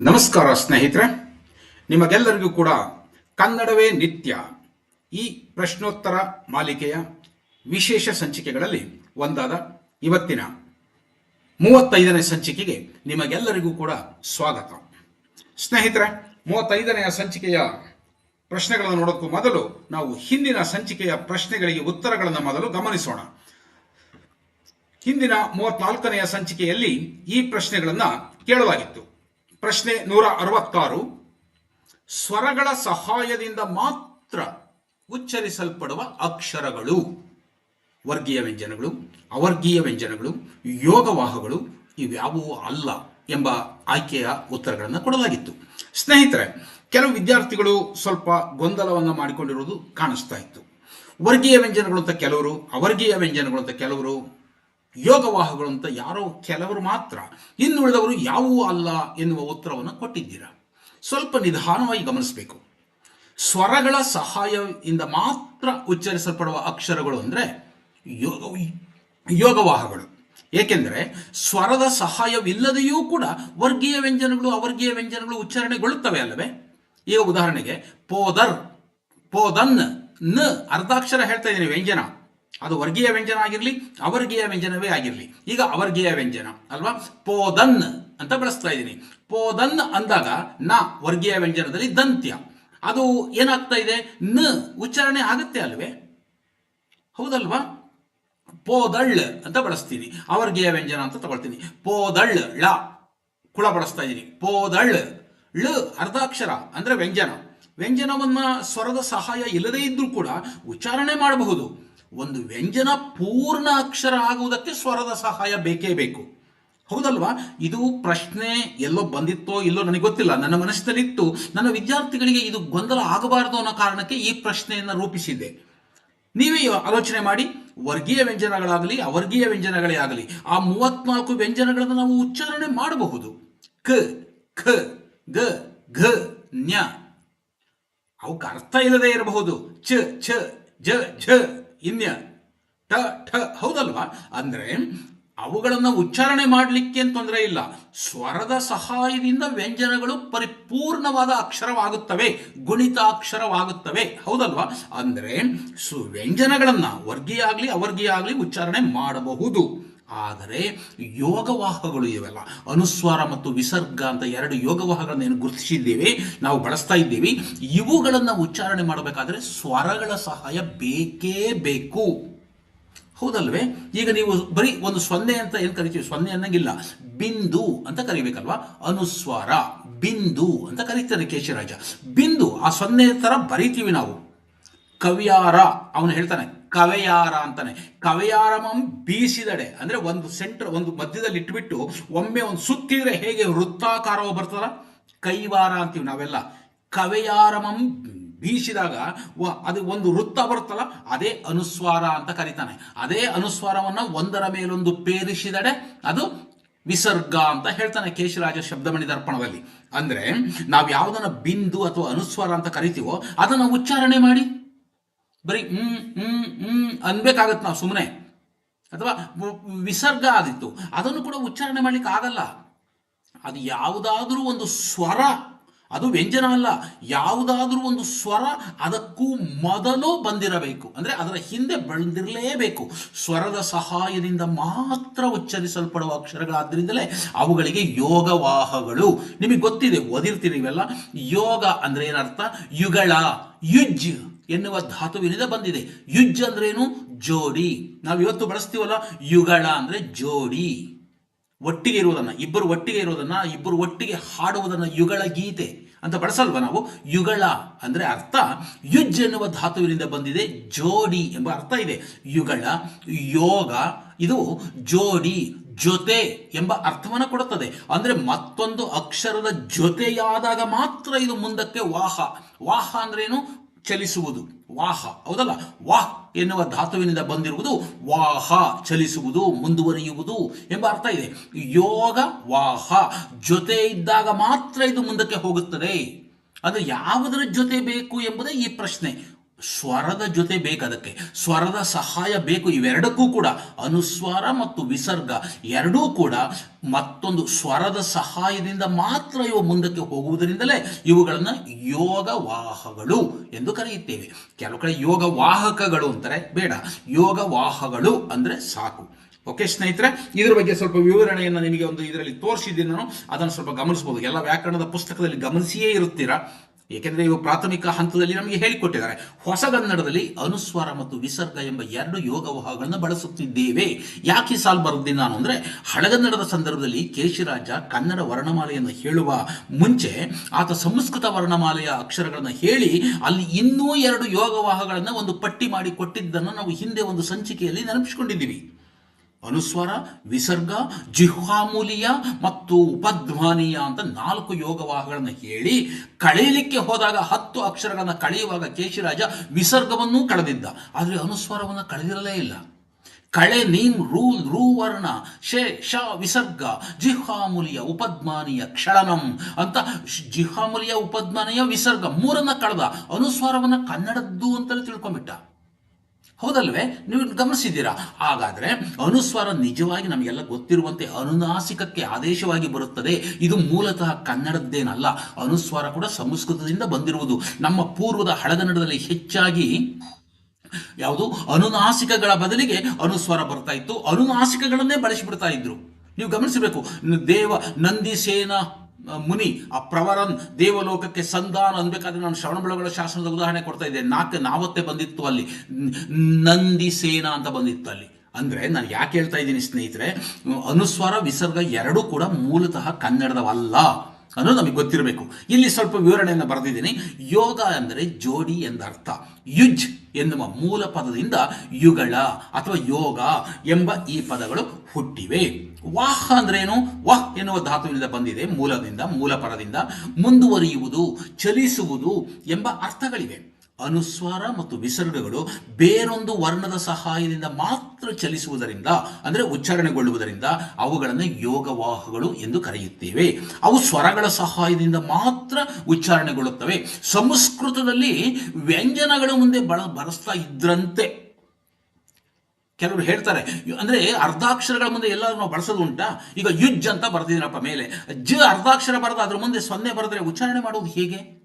ನಮಸ್ಕಾರ ಸ್ನೇಹಿತರೆ, ನಿಮಗೆಲ್ಲರಿಗೂ ಕೂಡ ಕನ್ನಡವೇ ನಿತ್ಯ. ಈ ಪ್ರಶ್ನೋತ್ತರ ಮಾಲಿಕೆಯ ವಿಶೇಷ ಸಂಚಿಕೆಗಳಲ್ಲಿ ಒಂದಾದ ಇವತ್ತಿನ ಮೂವತ್ತೈದನೇ ಸಂಚಿಕೆಗೆ ನಿಮಗೆಲ್ಲರಿಗೂ ಕೂಡ ಸ್ವಾಗತ. ಸ್ನೇಹಿತರೆ, ಮೂವತ್ತೈದನೆಯ ಸಂಚಿಕೆಯ ಪ್ರಶ್ನೆಗಳನ್ನು ನೋಡೋಕ್ಕೂ ಮೊದಲು ನಾವು ಹಿಂದಿನ ಸಂಚಿಕೆಯ ಪ್ರಶ್ನೆಗಳಿಗೆ ಉತ್ತರಗಳನ್ನು ಮೊದಲು ಗಮನಿಸೋಣ. ಹಿಂದಿನ ಮೂವತ್ನಾಲ್ಕನೆಯ ಸಂಚಿಕೆಯಲ್ಲಿ ಈ ಪ್ರಶ್ನೆಗಳನ್ನು ಕೇಳಲಾಗಿತ್ತು ಪ್ರಶ್ನೆ ನೂರ ಅರವತ್ತಾರು, ಸ್ವರಗಳ ಸಹಾಯದಿಂದ ಮಾತ್ರ ಉಚ್ಚರಿಸಲ್ಪಡುವ ಅಕ್ಷರಗಳು, ವರ್ಗೀಯ ವ್ಯಂಜನಗಳು, ಅವರ್ಗೀಯ ವ್ಯಂಜನಗಳು ಯೋಗವಾಹಗಳು ಇವ್ಯಾವೂ ಅಲ್ಲ ಎಂಬ ಆಯ್ಕೆಯ ಉತ್ತರಗಳನ್ನು ಕೊಡಲಾಗಿತ್ತು. ಸ್ನೇಹಿತರೆ ಕೆಲವು ವಿದ್ಯಾರ್ಥಿಗಳು ಸ್ವಲ್ಪ ಗೊಂದಲವನ್ನು ಮಾಡಿಕೊಂಡಿರುವುದು ಕಾಣಿಸ್ತಾ ಇತ್ತು. ವರ್ಗೀಯ ವ್ಯಂಜನಗಳು ಅಂತ ಕೆಲವರು, ಅವರ್ಗೀಯ ವ್ಯಂಜನಗಳು ಅಂತ ಕೆಲವರು ಯೋಗವಾಹಗಳು ಅಂತ ಯಾರೋ ಕೆಲವರು ಮಾತ್ರ ಇನ್ನುಳಿದವರು ಯಾವುವೂ ಅಲ್ಲ ಎನ್ನುವ ಉತ್ತರವನ್ನು ಕೊಟ್ಟಿದ್ದೀರಾ? ಸ್ವಲ್ಪ ನಿಧಾನವಾಗಿ ಗಮನಿಸಬೇಕು. ಸ್ವರಗಳ ಸಹಾಯದಿಂದ ಮಾತ್ರ ಉಚ್ಚರಿಸಲ್ಪಡುವ ಅಕ್ಷರಗಳು ಅಂದರೆ ಯೋಗ ಯೋಗವಾಹಗಳು ಏಕೆಂದರೆ ಸ್ವರದ ಸಹಾಯವಿಲ್ಲದೆಯೂ ಕೂಡ ವರ್ಗೀಯ ವ್ಯಂಜನಗಳು, ಅವರ್ಗೀಯ ವ್ಯಂಜನಗಳು ಉಚ್ಚಾರಣೆಗೊಳ್ಳುತ್ತವೆ ಅಲ್ಲವೇ? ಈಗ ಉದಾಹರಣೆಗೆ ಪೋದರ್, ಪೋದನ್ನ ಅರ್ಧಾಕ್ಷರ ಹೇಳ್ತಾ ಇದ್ದೀನಿ ವ್ಯಂಜನ. ಅದು ವರ್ಗೀಯ ವ್ಯಂಜನ ಆಗಿರಲಿ, ಅವರ್ಗೀಯ ವ್ಯಂಜನವೇ ಆಗಿರಲಿ. ಈಗ ಅವರ್ಗೀಯ ವ್ಯಂಜನ, ಅಲ್ವಾ? ಪೋದನ್ ಅಂತ ಬಳಸ್ತಾ ಇದ್ದೀನಿ. ಪೋದನ್ ಅಂದಾಗ ನ ವರ್ಗೀಯ ವ್ಯಂಜನದಲ್ಲಿ ದಂತ್ಯ. ಅದು ಏನಾಗ್ತಾ ಇದೆ? ನ ಉಚ್ಚಾರಣೆ ಆಗುತ್ತೆ ಅಲ್ವೇ? ಹೌದಲ್ವಾ? ಪೋದಳ್ ಅಂತ ಬಳಸ್ತೀನಿ. ಅವರ್ಗೀಯ ವ್ಯಂಜನ ಅಂತ ತಗೊಳ್ತೀನಿ. ಪೋದಳ್ ಳ ಕುಳ ಬಳಸ್ತಾ ಇದ್ದೀನಿ. ಪೋದಳ್ ಳ, ಅರ್ಧಾಕ್ಷರ, ಅಂದರೆ ವ್ಯಂಜನ. ವ್ಯಂಜನವನ್ನ ಸ್ವರದ ಸಹಾಯ ಇಲ್ಲದೇ ಇದ್ದರೂ ಕೂಡ ಉಚ್ಚಾರಣೆ ಮಾಡಬಹುದು. ಒಂದು ವ್ಯಂಜನ ಪೂರ್ಣ ಅಕ್ಷರ ಆಗುವುದಕ್ಕೆ ಸ್ವರದ ಸಹಾಯ ಬೇಕೇ ಬೇಕು. ಹೌದಲ್ವಾ? ಇದು ಪ್ರಶ್ನೆ ಎಲ್ಲೋ ಬಂದಿತ್ತೋ ಇಲ್ಲೋ ನನಗೆ ಗೊತ್ತಿಲ್ಲ. ನನ್ನ ಮನಸ್ಸಿನಲ್ಲಿತ್ತು. ನನ್ನ ವಿದ್ಯಾರ್ಥಿಗಳಿಗೆ ಇದು ಗೊಂದಲ ಆಗಬಾರದು ಅನ್ನೋ ಕಾರಣಕ್ಕೆ ಈ ಪ್ರಶ್ನೆಯನ್ನು ರೂಪಿಸಿದ್ದೆ. ನೀವೇ ಆಲೋಚನೆ ಮಾಡಿ. ವರ್ಗೀಯ ವ್ಯಂಜನಗಳಾಗಲಿ, ಅವರ್ಗೀಯ ವ್ಯಂಜನಗಳೇ ಆಗಲಿ, ಆ ಮೂವತ್ನಾಲ್ಕು ವ್ಯಂಜನಗಳನ್ನು ನಾವು ಉಚ್ಚಾರಣೆ ಮಾಡಬಹುದು. ಕ, ಖ. ಗ, ಘ, ನ್ಯ. ಅವಕ್ಕೆ ಅರ್ಥ ಇಲ್ಲದೆ ಇರಬಹುದು. ಚ, ಛ, ಜ, ಝ ಇನ್ಯ ಟ ಠ, ಹೌದಲ್ವಾ? ಅಂದ್ರೆ ಅವುಗಳನ್ನು ಉಚ್ಚಾರಣೆ ಮಾಡಲಿಕ್ಕೆ ತೊಂದರೆ ಇಲ್ಲ. ಸ್ವರದ ಸಹಾಯದಿಂದ ವ್ಯಂಜನಗಳು ಪರಿಪೂರ್ಣವಾದ ಅಕ್ಷರವಾಗುತ್ತವೆ ಗುಣಿತ ಅಕ್ಷರವಾಗುತ್ತವೆ ಹೌದಲ್ವಾ? ಅಂದ್ರೆ ಸು ವ್ಯಂಜನಗಳನ್ನ ವರ್ಗೀಯ ಆಗಲಿ ಅವರ್ಗೀಯ ಆಗಲಿ ಉಚ್ಚಾರಣೆ ಮಾಡಬಹುದು. ಆದರೆ ಯೋಗವಾಹಗಳು ಇವೆಲ್ಲ. ಅನುಸ್ವಾರ ಮತ್ತು ವಿಸರ್ಗ ಅಂತ ಎರಡು ಯೋಗವಾಹಗಳನ್ನು ಏನು ಗುರುತಿಸಿದ್ದೇವೆ, ನಾವು ಬಳಸ್ತಾ ಇದ್ದೀವಿ. ಇವುಗಳನ್ನು ಉಚ್ಚಾರಣೆ ಮಾಡಬೇಕಾದ್ರೆ ಸ್ವರಗಳ ಸಹಾಯ ಬೇಕೇ ಬೇಕು. ಹೌದಲ್ವೇ? ಈಗ ನೀವು ಬರೀ ಒಂದು ಸೊನ್ನೆ ಅಂತ ಏನು ಕರಿತೀವಿ? ಸೊನ್ನೆ ಅನ್ನಂಗಿಲ್ಲ. ಬಿಂದು ಅಂತ ಕರಿಬೇಕಲ್ವಾ? ಅನುಸ್ವಾರ, ಬಿಂದು ಅಂತ ಕರೀತಾರೆ ಕೇಶರಾಜ. ಬಿಂದು, ಆ ಸೊನ್ನೆ ತರ ಬರಿತೀವಿ ನಾವು. ಕವಿಯಾರ, ಅವನು ಹೇಳ್ತಾನೆ ಕವೆಯಾರ ಅಂತಾನೆ. ಕವೆಯಾರಮಂ ಬೀಸಿದಡೆ. ಅಂದ್ರೆ ಒಂದು ಸೆಂಟರ್ ಒಂದು ಮಧ್ಯದಲ್ಲಿ ಇಟ್ಬಿಟ್ಟು ಒಮ್ಮೆ ಒಂದು ಸುತ್ತಿದ್ರೆ ಹೇಗೆ ವೃತ್ತಾಕಾರವ ಬರ್ತದ ಕೈವಾರ ಅಂತೀವಿ ನಾವೆಲ್ಲ. ಕವೆಯಾರಮಂ ಬೀಸಿದಾಗ ಅದು ಒಂದು ವೃತ್ತ ಬರುತ್ತಲ್ಲ, ಅದೇ ಅನುಸ್ವಾರ ಅಂತ ಕರೀತಾನೆ. ಅದೇ ಅನುಸ್ವಾರವನ್ನ ಒಂದರ ಮೇಲೊಂದು ಪೇರಿಸಿದಡೆ, ಅದು ವಿಸರ್ಗ ಅಂತ ಹೇಳ್ತಾನೆ ಕೇಶರಾಜ ಶಬ್ದಮಣಿ ದರ್ಪಣದಲ್ಲಿ. ಅಂದ್ರೆ ನಾವು ಯಾವ್ದನ್ನ ಬಿಂದು ಅಥವಾ ಅನುಸ್ವಾರ ಅಂತ ಕರಿತೀವೋ ಅದನ್ನ ಉಚ್ಚಾರಣೆ ಮಾಡಿ. ಬರೀ ಹ್ಮ್ ಹ್ಮ್ ಹ್ಮ್ ಅನ್ಬೇಕಾಗತ್ತೆ ನಾವು ಸುಮ್ಮನೆ ಅಥವಾ ವಿಸರ್ಗ ಆದಿತ್ತು. ಅದನ್ನು ಕೂಡ ಉಚ್ಚಾರಣೆ ಮಾಡ್ಲಿಕ್ಕೆ ಆಗಲ್ಲ. ಅದು ಯಾವುದಾದ್ರೂ ಒಂದು ಸ್ವರ, ಅದು ವ್ಯಂಜನ ಅಲ್ಲ. ಯಾವುದಾದ್ರೂ ಒಂದು ಸ್ವರ ಅದಕ್ಕೂ ಮೊದಲು ಬಂದಿರಬೇಕು. ಅಂದ್ರೆ ಅದರ ಹಿಂದೆ ಬಂದಿರಲೇಬೇಕು ಸ್ವರದ ಸಹಾಯದಿಂದ ಮಾತ್ರ ಉಚ್ಚರಿಸಲ್ಪಡುವ ಅಕ್ಷರಗಳಾದ್ರಿಂದಲೇ ಅವುಗಳಿಗೆ ಯೋಗವಾಹಗಳು. ನಿಮಗೆ ಗೊತ್ತಿದೆ, ಓದಿರ್ತೀರಿ ಇವೆಲ್ಲ. ಯೋಗ ಅಂದ್ರೆ ಏನರ್ಥ? ಯುಗಳ ಯುಜ್ ಎನ್ನುವ ಧಾತುವಿನಿಂದ ಬಂದಿದೆ. ಯುಜ್ ಅಂದ್ರೇನು? ಜೋಡಿ. ನಾವು ಇವತ್ತು ಬಳಸ್ತೀವಲ್ಲ, ಯುಗಳ ಅಂದ್ರೆ ಜೋಡಿ. ಒಟ್ಟಿಗೆ ಇರುವುದನ್ನ, ಇಬ್ಬರು ಒಟ್ಟಿಗೆ ಇರುವುದನ್ನ, ಇಬ್ಬರು ಒಟ್ಟಿಗೆ ಹಾಡುವುದನ್ನ ಯುಗಳ ಗೀತೆ ಅಂತ ಬಳಸಲ್ವ ನಾವು? ಯುಗಳ ಅಂದ್ರೆ ಅರ್ಥ. ಯುಜ್ ಎನ್ನುವ ಧಾತುವಿನಿಂದ ಬಂದಿದೆ, ಜೋಡಿ ಎಂಬ ಅರ್ಥ ಇದೆ. ಯುಗಳ, ಯೋಗ, ಇದು ಜೋಡಿ, ಜೊತೆ ಎಂಬ ಅರ್ಥವನ್ನು ಕೊಡುತ್ತದೆ. ಅಂದ್ರೆ ಮತ್ತೊಂದು ಅಕ್ಷರದ ಜೊತೆಯಾದಾಗ ಮಾತ್ರ ಇದು ಮುಂದಕ್ಕೆ ವಾಹ. ವಾಹ ಅಂದ್ರೇನು? ಚಲಿಸುವುದು. ವಾಹ. ಹೌದಲ್ಲ? ವಾಹ್ ಎನ್ನುವ ಧಾತುವಿನಿಂದ ಬಂದಿರುವುದು ವಾಹ, ಚಲಿಸುವುದು, ಮುಂದುವರಿಯುವುದು ಎಂಬ ಅರ್ಥ ಇದೆ. ಯೋಗ, ವಾಹ ಜೊತೆ ಇದ್ದಾಗ ಮಾತ್ರ ಇದು ಮುಂದಕ್ಕೆ ಹೋಗುತ್ತದೆ. ಅದು ಯಾವುದರ ಜೊತೆ ಬೇಕು ಎಂಬುದೇ ಈ ಪ್ರಶ್ನೆ. ಸ್ವರದ ಜೊತೆ ಬೇಕು ಅದಕ್ಕೆ. ಸ್ವರದ ಸಹಾಯ ಬೇಕು. ಇವೆರಡಕ್ಕೂ ಕೂಡ ಅನುಸ್ವಾರ ಮತ್ತು ವಿಸರ್ಗ ಎರಡೂ ಕೂಡ ಮತ್ತೊಂದು ಸ್ವರದ ಸಹಾಯದಿಂದ ಮಾತ್ರ ಇವು ಮುಂದಕ್ಕೆ ಹೋಗುವುದರಿಂದಲೇ ಇವುಗಳನ್ನು ಯೋಗವಾಹಗಳು ಎಂದು ಕರೆಯುತ್ತೇವೆ. ಕೆಲವು ಕಡೆ ಯೋಗ ವಾಹಕಗಳು ಅಂತಾರೆ, ಬೇಡ. ಯೋಗವಾಹಗಳು ಅಂದರೆ ಸಾಕು. ಓಕೆ ಸ್ನೇಹಿತರೆ, ಇದರ ಬಗ್ಗೆ ಸ್ವಲ್ಪ ವಿವರಣೆಯನ್ನು ನಿಮಗೆ ಒಂದು ಇದರಲ್ಲಿ ತೋರಿಸಿದ್ದೀನಿ ನಾನು. ಅದನ್ನು ಸ್ವಲ್ಪ ಗಮನಿಸಬಹುದು ಎಲ್ಲ ವ್ಯಾಕರಣದ ಪುಸ್ತಕದಲ್ಲಿ ಗಮನಿಸಿಯೇ ಇರುತ್ತೀರಾ? ಏಕೆಂದರೆ ಇವು ಪ್ರಾಥಮಿಕ ಹಂತದಲ್ಲಿ ನಮಗೆ ಹೇಳಿಕೊಟ್ಟಿದ್ದಾರೆ. ಹೊಸಗನ್ನಡದಲ್ಲಿ ಅನುಸ್ವಾರ ಮತ್ತು ವಿಸರ್ಗ ಎಂಬ ಎರಡು ಯೋಗವಾಹಗಳನ್ನ ಬಳಸುತ್ತಿದ್ದೇವೆ. ಯಾಕೆ ಸಾಲು ಬರೆದಿದ್ದೀನಿ ನಾನು ಅಂದರೆ, ಹಳಗನ್ನಡದ ಸಂದರ್ಭದಲ್ಲಿ ಕೇಶಿರಾಜ ಕನ್ನಡ ವರ್ಣಮಾಲೆಯನ್ನು ಹೇಳುವ ಮುಂಚೆ ಆತ ಸಂಸ್ಕೃತ ವರ್ಣಮಾಲೆಯ ಅಕ್ಷರಗಳನ್ನು ಹೇಳಿ, ಅಲ್ಲಿ ಇನ್ನೂ ಎರಡು ಯೋಗವಾಹಗಳನ್ನು ಒಂದು ಪಟ್ಟಿ ಮಾಡಿ ಕೊಟ್ಟಿದ್ದನ್ನು ನಾವು ಹಿಂದೆ ಒಂದು ಸಂಚಿಕೆಯಲ್ಲಿ ನೆನಪಿಸಿಕೊಂಡಿದ್ದೀವಿ. ಅನುಸ್ವರ, ವಿಸರ್ಗ, ಜಿಹ್ವಾಮೂಲಿಯ ಮತ್ತು ಉಪಧ್ವಾನೀಯ ಅಂತ ನಾಲ್ಕು ಯೋಗವಾಹಗಳನ್ನು ಹೇಳಿ ಕಳೆಯಲಿಕ್ಕೆ ಹೋದಾಗ ಹತ್ತು ಅಕ್ಷರಗಳನ್ನು ಕಳೆಯುವಾಗ ಕೇಶಿರಾಜ ವಿಸರ್ಗವನ್ನೂ ಕಳೆದಿದ್ದ. ಆದರೆ ಅನುಸ್ವರವನ್ನು ಕಳೆದಿರಲೇ ಇಲ್ಲ. ಕಳೆ ನೀಮ್ ರೂ, ರೂವರ್ಣ, ಶೇ, ಶ, ವಿಸರ್ಗ, ಜಿಹ್ವಾಮೂಲಿಯ ಉಪದ್ಮಾನೀಯ ಕ್ಷಳನಂ ಅಂತ ಜಿಹ್ವಾಮುಲಿಯ ಉಪದ್ಮಾನೀಯ ವಿಸರ್ಗ ಮೂರನ್ನ ಕಳೆದ. ಅನುಸ್ವಾರವನ್ನು ಕನ್ನಡದ್ದು ಅಂತಲೇ ತಿಳ್ಕೊಂಬಿಟ್ಟ ಹೌದಲ್ವೇ? ನೀವು ಗಮನಿಸಿದ್ದೀರಾ? ಹಾಗಾದ್ರೆ ಅನುಸ್ವಾರ ನಿಜವಾಗಿ ನಮಗೆಲ್ಲ ಗೊತ್ತಿರುವಂತೆ ಅನುನಾಸಿಕಕ್ಕೆ ಆದೇಶವಾಗಿ ಬರುತ್ತದೆ. ಇದು ಮೂಲತಃ ಕನ್ನಡದ್ದೇನಲ್ಲ. ಅನುಸ್ವಾರ ಕೂಡ ಸಂಸ್ಕೃತದಿಂದ ಬಂದಿರುವುದು. ನಮ್ಮ ಪೂರ್ವದ ಹಳಗನ್ನಡದಲ್ಲಿ ಹೆಚ್ಚಾಗಿ ಯಾವುದು? ಅನುನಾಸಿಕಗಳ ಬದಲಿಗೆ ಅನುಸ್ವಾರ ಬರ್ತಾ ಇತ್ತು. ಅನುನಾಸಿಕಗಳನ್ನೇ ಬಳಸಿಬಿಡ್ತಾ ಇದ್ರು. ನೀವು ಗಮನಿಸಬೇಕು. ದೇವ ನಂದಿಸೇನ ಮುನಿ, ಆ ಪ್ರವರನ್ ದೇವಲೋಕಕ್ಕೆ ಸಂಧಾನ ಅನ್ಬೇಕಾದ್ರೆ ನಾನು ಶ್ರವಣಬೆಳಗೊಳ ಶಾಸನದ ಉದಾಹರಣೆ ಕೊಡ್ತಾ ಇದ್ದೆ. ನಾಲ್ಕು ನಾವತ್ತೆ ಬಂದಿತ್ತು ಅಲ್ಲಿ. ನಂದಿ ಸೇನಾ ಅಂತ ಬಂದಿತ್ತು ಅಲ್ಲಿ. ಅಂದ್ರೆ ನಾನು ಯಾಕೆ ಹೇಳ್ತಾ ಇದ್ದೀನಿ ಸ್ನೇಹಿತರೆ, ಅನುಸ್ವಾರ, ವಿಸರ್ಗ ಎರಡೂ ಕೂಡ ಮೂಲತಃ ಕನ್ನಡದವಲ್ಲ. ಅನ್ನೋದು ನಮಗೆ ಗೊತ್ತಿರಬೇಕು. ಇಲ್ಲಿ ಸ್ವಲ್ಪ ವಿವರಣೆಯನ್ನು ಬರೆದಿದ್ದೀನಿ. ಯೋಗ ಅಂದರೆ ಜೋಡಿ ಎಂದರ್ಥ ಯುಜ್ ಎನ್ನುವ ಮೂಲ ಪದದಿಂದ ಯುಗಳ ಅಥವಾ ಯೋಗ ಎಂಬ ಈ ಪದಗಳು ಹುಟ್ಟಿವೆ. ವಾಹ ಅಂದ್ರೇನು ವಾಹ್ ಎನ್ನುವ ಧಾತುವಿನಿಂದ ಬಂದಿದೆ, ಮೂಲದಿಂದ, ಮೂಲ ಪದದಿಂದ. ಮುಂದುವರಿಯುವುದು, ಚಲಿಸುವುದು ಎಂಬ ಅರ್ಥಗಳಿವೆ. ಅನುಸ್ವಾರ ಮತ್ತು ವಿಸರ್ಗಗಳು ಬೇರೊಂದು ವರ್ಣದ ಸಹಾಯದಿಂದ ಮಾತ್ರ ಚಲಿಸುವುದರಿಂದ, ಅಂದರೆ ಉಚ್ಚಾರಣೆಗೊಳ್ಳುವುದರಿಂದ ಅವುಗಳನ್ನು ಯೋಗವಾಹಗಳು ಎಂದು ಕರೆಯುತ್ತೇವೆ. ಅವು ಸ್ವರಗಳ ಸಹಾಯದಿಂದ ಮಾತ್ರ ಉಚ್ಚಾರಣೆಗೊಳ್ಳುತ್ತವೆ. ಸಂಸ್ಕೃತದಲ್ಲಿ ವ್ಯಂಜನಗಳ ಮುಂದೆ ಬಳ ಬರೆಸ್ತಾ ಇದ್ರಂತೆ. ಕೆಲವರು ಹೇಳ್ತಾರೆ ಅಂದರೆ ಅರ್ಧಾಕ್ಷರಗಳ ಮುಂದೆ ಎಲ್ಲರೂ ನಾವು ಬಳಸೋದು ಉಂಟಾ? ಈಗ ಯುಜ್ ಅಂತ ಬರ್ತಿದ್ದೀನಪ್ಪ ಮೇಲೆ ಜ ಅರ್ಧಾಕ್ಷರ ಬರೆದ ಅದ್ರ ಮುಂದೆ ಸೊನ್ನೆ ಬರೆದ್ರೆ ಉಚ್ಚಾರಣೆ ಮಾಡೋದು ಹೇಗೆ?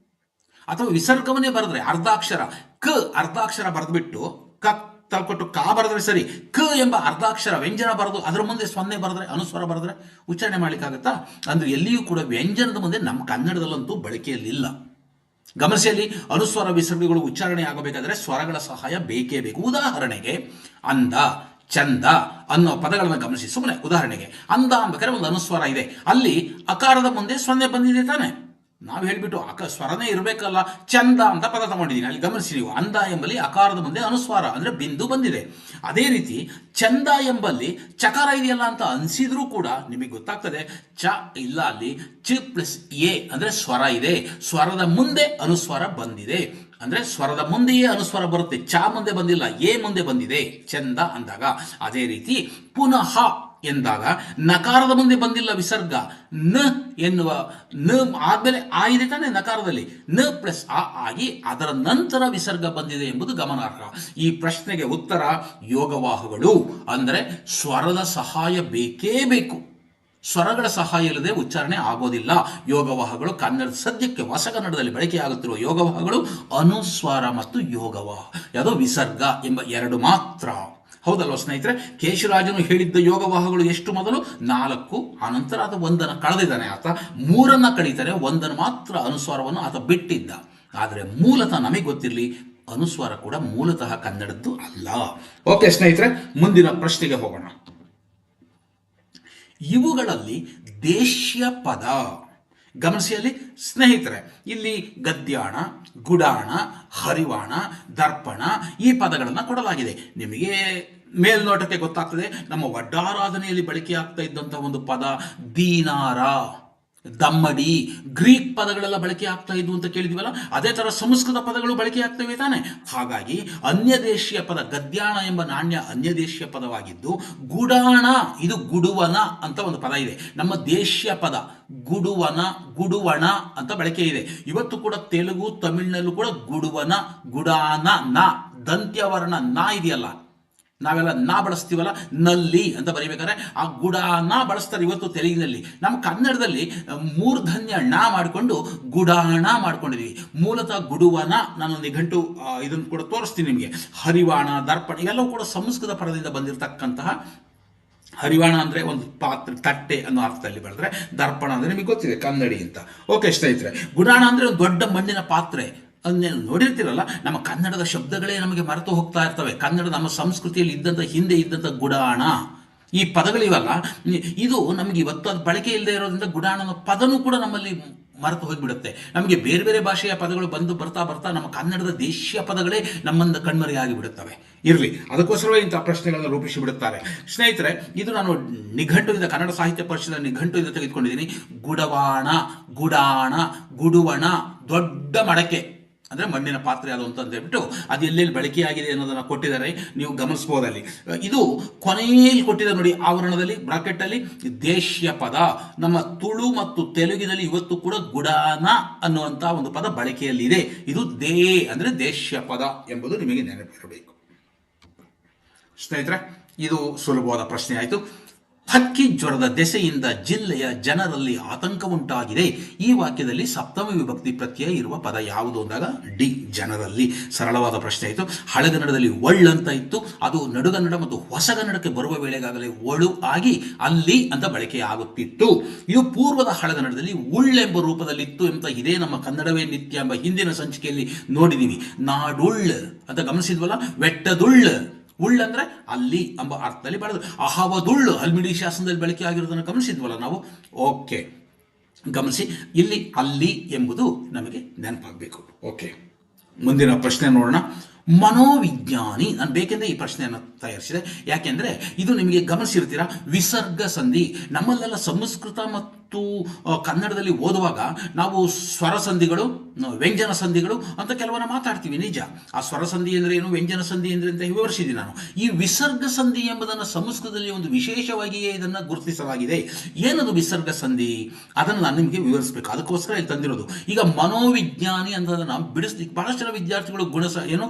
ಅಥವಾ ವಿಸರ್ಗವನ್ನೇ ಬರೆದ್ರೆ ಅರ್ಧಾಕ್ಷರ, ಕ ಅರ್ಧಾಕ್ಷರ ಬರೆದ್ಬಿಟ್ಟು, ಕ ತಲ್ಕೊಟ್ಟು ಕಾ ಬರೆದ್ರೆ ಸರಿ, ಕ ಎಂಬ ಅರ್ಧಾಕ್ಷರ ವ್ಯಂಜನ ಬರೆದು ಅದರ ಮುಂದೆ ಸೊನ್ನೆ ಬರೆದ್ರೆ, ಅನುಸ್ವರ ಬರೆದ್ರೆ ಉಚ್ಚಾರಣೆ ಮಾಡ್ಲಿಕ್ಕಾಗತ್ತಾ? ಅಂದ್ರೆ ಎಲ್ಲಿಯೂ ಕೂಡ ವ್ಯಂಜನದ ಮುಂದೆ ನಮ್ಮ ಕನ್ನಡದಲ್ಲಂತೂ ಬಳಕೆಯಲ್ಲಿಲ್ಲ ಗಮನಿಸಿ ಅನುಸ್ವರ ವಿಸರ್ಗಗಳು ಉಚ್ಚಾರಣೆ ಆಗಬೇಕಾದ್ರೆ ಸ್ವರಗಳ ಸಹಾಯ ಬೇಕೇ ಬೇಕು. ಉದಾಹರಣೆಗೆ ಅಂದ ಚಂದ ಅನ್ನೋ ಪದಗಳನ್ನು ಗಮನಿಸಿ. ಸುಮ್ಮನೆ ಉದಾಹರಣೆಗೆ ಅಂದ ಅಂಬೇಕಾದ್ರೆ ಒಂದು ಅನುಸ್ವಾರ ಇದೆ. ಅಲ್ಲಿ ಅಕಾರದ ಮುಂದೆ ಸೊನ್ನೆ ಬಂದಿದೆ ತಾನೆ. ನಾವು ಹೇಳಿಬಿಟ್ಟು ಅಕ ಸ್ವರನೇ ಇರಬೇಕಲ್ಲ, ಚಂದ ಅಂತ ಪದ ತಗೊಂಡಿದ್ದೀನಿ ಅಲ್ಲಿ ಗಮನಿಸಿ ನೀವು, ಅಂದ ಎಂಬಲ್ಲಿ ಅಕಾರದ ಮುಂದೆ ಅನುಸ್ವಾರ ಅಂದರೆ ಬಿಂದು ಬಂದಿದೆ. ಅದೇ ರೀತಿ ಚಂದ ಎಂಬಲ್ಲಿ ಚಕಾರ ಇದೆಯಲ್ಲ ಅಂತ ಅನ್ಸಿದ್ರೂ ಕೂಡ ನಿಮಗೆ ಗೊತ್ತಾಗ್ತದೆ, ಚ ಇಲ್ಲ ಅಲ್ಲಿ ಚ ಪ್ಲಸ್ ಎ ಅಂದರೆ ಸ್ವರ ಇದೆ. ಸ್ವರದ ಮುಂದೆ ಅನುಸ್ವಾರ ಬಂದಿದೆ. ಅಂದರೆ ಸ್ವರದ ಮುಂದೆಯೇ ಅನುಸ್ವರ ಬರುತ್ತೆ. ಚ ಮುಂದೆ ಬಂದಿಲ್ಲ, ಎ ಮುಂದೆ ಬಂದಿದೆ. ಚಂದ ಅಂದಾಗ. ಅದೇ ರೀತಿ ಪುನಃ ಎಂದಾಗ ನಕಾರದ ಮುಂದೆ ಬಂದಿಲ್ಲ ವಿಸರ್ಗ. ನ ಎನ್ನುವ, ನ ಆದ್ಮೇಲೆ ಆ ಇದೆ ತಾನೆ ನಕಾರದಲ್ಲಿ. ನ ಪ್ಲಸ್ ಆ ಆಗಿ ಅದರ ನಂತರ ವಿಸರ್ಗ ಬಂದಿದೆ ಎಂಬುದು ಗಮನಾರ್ಹ. ಈ ಪ್ರಶ್ನೆಗೆ ಉತ್ತರ ಯೋಗವಾಹಗಳು. ಅಂದರೆ ಸ್ವರದ ಸಹಾಯ ಬೇಕೇ ಬೇಕು. ಸ್ವರಗಳ ಸಹಾಯ ಇಲ್ಲದೆ ಉಚ್ಚಾರಣೆ ಆಗೋದಿಲ್ಲ. ಯೋಗವಾಹಗಳು ಕನ್ನಡ ಸದ್ಯಕ್ಕೆ ಹೊಸ ಕನ್ನಡದಲ್ಲಿ ಬಳಕೆಯಾಗುತ್ತಿರುವ ಯೋಗವಾಹಗಳು ಅನುಸ್ವಾರ ಮತ್ತು ಯೋಗವಾಹ. ಯಾವುದೋ ವಿಸರ್ಗ ಎಂಬ ಎರಡು ಮಾತ್ರ. ಹೌದಲ್ವ ಸ್ನೇಹಿತರೆ? ಕೇಶರಾಜನು ಹೇಳಿದ್ದ ಯೋಗವಾಹಗಳು ಎಷ್ಟು ಮೊದಲು? ನಾಲ್ಕು. ಆನಂತರ ಆತ ಒಂದನ್ನು ಕಳೆದಿದ್ದಾನೆ ಆತ. ಮೂರನ್ನ ಕಳೀತಾರೆ ಒಂದನ್ನು ಮಾತ್ರ ಅನುಸ್ವಾರವನ್ನು ಆತ ಬಿಟ್ಟಿದ್ದ. ಆದರೆ ಮೂಲತಃ ನಮಗೆ ಗೊತ್ತಿರಲಿ, ಅನುಸ್ವಾರ ಕೂಡ ಮೂಲತಃ ಕನ್ನಡದ್ದು ಅಲ್ಲ. ಓಕೆ ಸ್ನೇಹಿತರೆ, ಮುಂದಿನ ಪ್ರಶ್ನೆಗೆ ಹೋಗೋಣ. ಇವುಗಳಲ್ಲಿ ದೇಶ್ಯ ಪದ ಗಮನಿಸಿ ಅಲ್ಲಿ ಸ್ನೇಹಿತರೆ, ಇಲ್ಲಿ ಗದ್ಯಾಣ, ಗುಡಾಣ, ಹರಿವಾಣ, ದರ್ಪಣ ಈ ಪದಗಳನ್ನು ಕೊಡಲಾಗಿದೆ. ನಿಮಗೆ ಮೇಲ್ನೋಟಕ್ಕೆ ಗೊತ್ತಾಗ್ತದೆ, ನಮ್ಮ ವಡ್ಡಾರಾಧನೆಯಲ್ಲಿ ಬಳಕೆಯಾಗ್ತಾ ಇದ್ದಂತಹ ಒಂದು ಪದ, ದೀನಾರ. ದಮ್ಮಡಿ ಗ್ರೀಕ್ ಪದಗಳೆಲ್ಲ ಬಳಕೆ ಆಗ್ತಾ ಇದ್ವು ಅಂತ ಕೇಳಿದ್ವಲ್ಲ, ಅದೇ ತರ ಸಂಸ್ಕೃತ ಪದಗಳು ಬಳಕೆ ಆಗ್ತವೆ ತಾನೆ. ಹಾಗಾಗಿ ಅನ್ಯದೇಶೀಯ ಪದ, ಗದ್ಯಾಣ ಎಂಬ ನಾಣ್ಯ ಅನ್ಯದೇಶೀಯ ಪದವಾಗಿದ್ದು, ಗುಡಾಣ, ಇದು ಗುಡುವನ ಅಂತ ಒಂದು ಪದ ಇದೆ. ನಮ್ಮ ದೇಶೀಯ ಪದ, ಗುಡುವನ, ಗುಡುವಣ ಅಂತ ಬಳಕೆ ಇದೆ. ಇವತ್ತು ಕೂಡ ತೆಲುಗು, ತಮಿಳಿನಲ್ಲೂ ಕೂಡ ಗುಡುವನ ಗುಡಾನ ನ, ದಂತ್ಯವರ್ಣ, ನ ಇದೆಯಲ್ಲ. ನಾವೆಲ್ಲ ನಾ ಬಳಸ್ತೀವಲ್ಲ, ನಲ್ಲಿ ಅಂತ ಬರೀಬೇಕಾದ್ರೆ, ಆ ಗುಡಾನ ಬಳಸ್ತಾರೆ ಇವತ್ತು ತೆಲುಗಿನಲ್ಲಿ. ನಮ್ಮ ಕನ್ನಡದಲ್ಲಿ ಮೂರ್ಧನ್ಯ ಣ ಮಾಡಿಕೊಂಡು ಗುಡಾಣ ಮಾಡ್ಕೊಂಡಿದೀವಿ. ಮೂಲತಃ ಗುಡುವನ ನಾನು ನಿಘಂಟು ಇದನ್ನು ಕೂಡ ತೋರಿಸ್ತೀನಿ ನಿಮಗೆ. ಹರಿವಾಣ ದರ್ಪಣ, ಇವೆಲ್ಲವೂ ಕೂಡ ಸಂಸ್ಕೃತ ಪದದಿಂದ ಬಂದಿರತಕ್ಕಂತಹ ಹರಿವಾಣ ಅಂದರೆ ಒಂದು ಪಾತ್ರೆ, ತಟ್ಟೆ ಅನ್ನೋ ಅರ್ಥದಲ್ಲಿ ಬರೆದ್ರೆ ದರ್ಪಣ ಅಂದರೆ ನಿಮಗೆ ಗೊತ್ತಿದೆ ಕನ್ನಡಿ ಅಂತ. ಓಕೆ ಸ್ನೇಹಿತರೆ, ಗುಡಾಣ ಅಂದರೆ ಒಂದು ದೊಡ್ಡ ಮಣ್ಣಿನ ಪಾತ್ರೆ. ಅದನ್ನ ನೋಡಿರ್ತೀರಲ್ಲ, ನಮ್ಮ ಕನ್ನಡದ ಶಬ್ದಗಳೇ ನಮಗೆ ಮರೆತು ಹೋಗ್ತಾ ಇರ್ತವೆ. ಕನ್ನಡ ನಮ್ಮ ಸಂಸ್ಕೃತಿಯಲ್ಲಿ ಇದ್ದಂಥ, ಹಿಂದೆ ಇದ್ದಂಥ ಗುಡಾಣ. ಈ ಪದಗಳಿವಲ್ಲ, ಇದು ನಮಗೆ ಇವತ್ತು ಅದು ಬಳಕೆ ಇಲ್ಲದೆ ಇರೋದ್ರಿಂದ ಗುಡಾಣ ಪದನೂ ಕೂಡ ನಮ್ಮಲ್ಲಿ ಮರೆತು ಹೋಗಿಬಿಡುತ್ತೆ. ನಮಗೆ ಬೇರೆ ಬೇರೆ ಭಾಷೆಯ ಪದಗಳು ಬಂದು ಬರ್ತಾ ಬರ್ತಾ ನಮ್ಮ ಕನ್ನಡದ ದೇಶೀಯ ಪದಗಳೇ ನಮ್ಮನ್ನು ಕಣ್ಮರೆಯಾಗಿ ಬಿಡುತ್ತವೆ. ಇರಲಿ, ಅದಕ್ಕೋಸ್ಕರವೇ ಇಂಥ ಪ್ರಶ್ನೆಗಳನ್ನು ರೂಪಿಸಿ ಬಿಡುತ್ತಾರೆ ಸ್ನೇಹಿತರೆ, ಇದು ನಾನು ನಿಘಂಟುವಿಂದ ಕನ್ನಡ ಸಾಹಿತ್ಯ ಪರಿಷದ ನಿಘಂಟುವಿಂದ ತೆಗೆದುಕೊಂಡಿದ್ದೀನಿ. ಗುಡವಾಣ, ಗುಡಾಣ, ಗುಡುವಣ, ದೊಡ್ಡ ಮಡಕೆ. ಅಂದ್ರೆ ಮಣ್ಣಿನ ಪಾತ್ರೆ ಅದು ಅಂತ ಹೇಳ್ಬಿಟ್ಟು ಅದು ಎಲ್ಲೆಲ್ಲಿ ಬಳಕೆಯಾಗಿದೆ ಅನ್ನೋದನ್ನ ಕೊಟ್ಟಿದ್ದಾರೆ, ನೀವು ಗಮನಿಸ್ಬೋದಲ್ಲಿ. ಇದು ಕೊನೆಯಲ್ಲಿ ಕೊಟ್ಟಿದೆ ನೋಡಿ, ಆವರಣದಲ್ಲಿ ಬ್ರಾಕೆಟ್ ಅಲ್ಲಿ ದೇಶೀಯ ಪದ. ನಮ್ಮ ತುಳು ಮತ್ತು ತೆಲುಗಿನಲ್ಲಿ ಇವತ್ತು ಕೂಡ ಗುಡಾನ ಅನ್ನುವಂಥ ಒಂದು ಪದ ಬಳಕೆಯಲ್ಲಿದೆ ಇದು ದೇ ಅಂದ್ರೆ ದೇಶೀಯ ಪದ ಎಂಬುದು ನಿಮಗೆ ನೆನಪಿರಬೇಕು. ಸ್ನೇಹಿತರೆ, ಇದು ಸುಲಭವಾದ ಪ್ರಶ್ನೆ ಆಯಿತು. ಹಕ್ಕಿ ಜ್ವರದ ದೆಸೆಯಿಂದ ಜಿಲ್ಲೆಯ ಜನರಲ್ಲಿ ಆತಂಕ ಉಂಟಾಗಿದೆ ಈ ವಾಕ್ಯದಲ್ಲಿ ಸಪ್ತಮ ವಿಭಕ್ತಿ ಪ್ರತ್ಯಯ ಇರುವ ಪದ ಯಾವುದು ಅಂದಾಗ ಡಿ, ಜನರಲ್ಲಿ. ಸರಳವಾದ ಪ್ರಶ್ನೆ ಆಯಿತು ಹಳೆಗನ್ನಡದಲ್ಲಿ ಒಳ್ ಅಂತ ಇತ್ತು. ಅದು ನಡುಗನ್ನಡ ಮತ್ತು ಹೊಸಗನ್ನಡಕ್ಕೆ ಬರುವ ವೇಳೆಗಾಗಲೇ ಒಳು ಆಗಿ ಅಲ್ಲಿ ಅಂತ ಬಳಕೆ ಆಗುತ್ತಿತ್ತು. ಇದು ಪೂರ್ವದ ಹಳೆಗನ್ನಡದಲ್ಲಿ ಉಳ್ಳೆಂಬ ರೂಪದಲ್ಲಿತ್ತು ಅಂತ ಇದೇ ನಮ್ಮ ಕನ್ನಡವೇ ನಿತ್ಯ ಎಂಬ ಹಿಂದಿನ ಸಂಚಿಕೆಯಲ್ಲಿ ನೋಡಿದೀವಿ. ನಾಡುಳ್ ಅಂತ ಗಮನಿಸಿದ್ವಲ್ಲ? ವೆಟ್ಟದುಳ್. ಉಳ್ಳಂದ್ರೆ ಅಲ್ಲಿ ಎಂಬ ಅರ್ಥದಲ್ಲಿ ಬೆಳೆದು ಅಹವದುಳ್ಳು ಹಲ್ಮಿಡಿ ಶಾಸನದಲ್ಲಿ ಬಳಕೆ ಆಗಿರೋದನ್ನು ಗಮನಿಸಿದ್ವಲ್ಲ ನಾವು? ಓಕೆ. ಗಮನಿಸಿ. ಇಲ್ಲಿ ಅಲ್ಲಿ ಎಂಬುದು ನಮಗೆ ನೆನಪಾಗಬೇಕು. ಓಕೆ. ಮುಂದಿನ ಪ್ರಶ್ನೆ ನೋಡೋಣ. ಮನೋವಿಜ್ಞಾನಿ. ನಾನು ಬೇಕೆಂದ್ರೆ ಈ ಪ್ರಶ್ನೆಯನ್ನು ತಯಾರಿಸಿದೆ. ಯಾಕೆಂದ್ರೆ ಇದು ನಿಮಗೆ ಗಮನಿಸಿರ್ತೀರಾ? ವಿಸರ್ಗ ಸಂಧಿ. ನಮ್ಮಲ್ಲೆಲ್ಲ ಸಂಸ್ಕೃತ ಮತ್ತು ಆ, ಕನ್ನಡದಲ್ಲಿ ಓದುವಾಗ ನಾವು ಸ್ವರ ಸಂಧಿಗಳು ವ್ಯಂಜನ ಸಂಧಿಗಳು ಅಂತ ಕೆಲವನ್ನ ಮಾತಾಡ್ತೀವಿ ನಿಜ. ಆ ಸ್ವರ ಸಂಧಿ ಅಂದ್ರೆ ಏನು ವ್ಯಂಜನ ಸಂಧಿ ಅಂದ್ರೆ ಅಂತ ವಿವರಿಸಿದ್ದೀನಿ ನಾನು. ಈ ವಿಸರ್ಗ ಸಂಧಿ ಎಂಬುದನ್ನು ಸಂಸ್ಕೃತದಲ್ಲಿ ಒಂದು ವಿಶೇಷವಾಗಿಯೇ ಇದನ್ನು ಗುರುತಿಸಲಾಗಿದೆ. ಏನದು ವಿಸರ್ಗ ಸಂಧಿ? ಅದನ್ನು ನಾನು ನಿಮಗೆ ವಿವರಿಸಬೇಕು. ಅದಕ್ಕೋಸ್ಕರ ಇಲ್ಲಿ ತಂದಿರೋದು. ಈಗ ಮನೋವಿಜ್ಞಾನಿ ಅನ್ನೋದನ್ನ ಬಿಡಿಸ್ಲಿಕ್ಕೆ ಬಹಳಷ್ಟು ವಿದ್ಯಾರ್ಥಿಗಳು ಗುಣಸ ಏನು